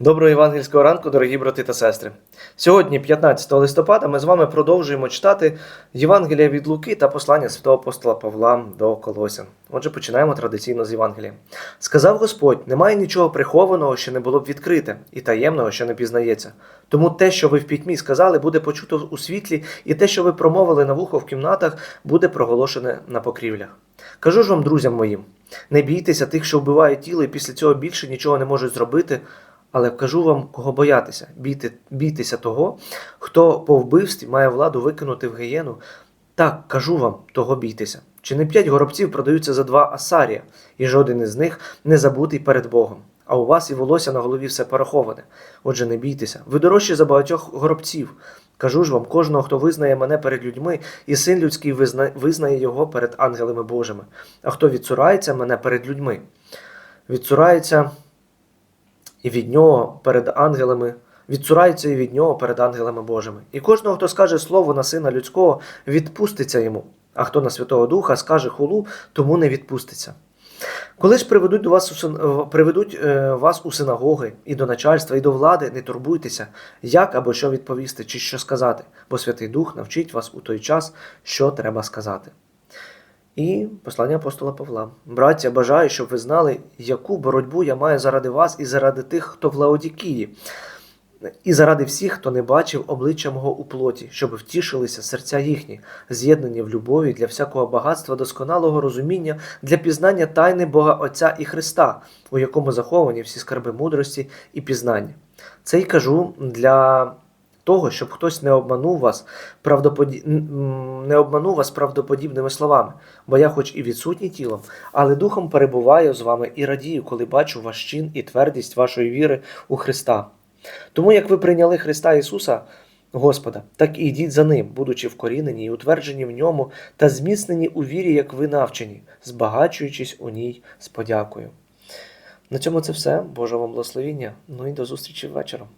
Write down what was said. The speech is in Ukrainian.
Доброго євангельського ранку, дорогі брати та сестри. Сьогодні, 15 листопада, ми з вами продовжуємо читати Євангелія від Луки та послання святого апостола Павла до Колосян. Отже, починаємо традиційно з Євангелія. Сказав Господь: немає нічого прихованого, що не було б відкрите, і таємного, що не пізнається. Тому те, що ви в пітьмі сказали, буде почуто у світлі, і те, що ви промовили на вухо в кімнатах, буде проголошене на покрівлях. Кажу ж вам, друзям моїм, не бійтеся тих, що вбивають тіло, і після цього більше нічого не можуть зробити. Але кажу вам, кого боятися, Бійте, бійтеся того, хто по вбивстві має владу викинути в гієну. Так, кажу вам, того бійтеся. Чи не п'ять горобців продаються за два асарія, і жоден із них не забутий перед Богом. А у вас і волосся на голові все пораховане. Отже, не бійтеся. Ви дорожчі за багатьох горобців. Кажу ж вам, кожного, хто визнає мене перед людьми, і син людський визна... визнає його перед ангелами Божими. А хто відцурається мене перед людьми, відцурається і від нього перед ангелами, відцураються і від нього перед ангелами Божими. І кожного, хто скаже слово на сина людського, відпуститься йому, а хто на Святого Духа скаже хулу, тому не відпуститься. Коли ж приведуть до вас у приведуть е, вас у синагоги і до начальства, і до влади, не турбуйтеся, як або що відповісти, чи що сказати, бо Святий Дух навчить вас у той час, що треба сказати. І послання апостола Павла. Браття, бажаю, щоб ви знали, яку боротьбу я маю заради вас і заради тих, хто в Лаодікії, і заради всіх, хто не бачив обличчя мого у плоті, щоб втішилися серця їхні, з'єднані в любові для всякого багатства, досконалого розуміння, для пізнання тайни Бога Отця і Христа, у якому заховані всі скарби мудрості і пізнання. Це й кажу для того, щоб хтось не обманув вас правдоподі... не обманув вас правдоподібними словами, бо я, хоч і відсутній тілом, але духом перебуваю з вами і радію, коли бачу ваш чин і твердість вашої віри у Христа. Тому як ви прийняли Христа Ісуса, Господа, так і йдіть за Ним, будучи вкорінені і утверджені в ньому та зміцнені у вірі, як ви навчені, збагачуючись у ній з подякою. На цьому це все. Божого вам благословіння. Ну і до зустрічі вечором.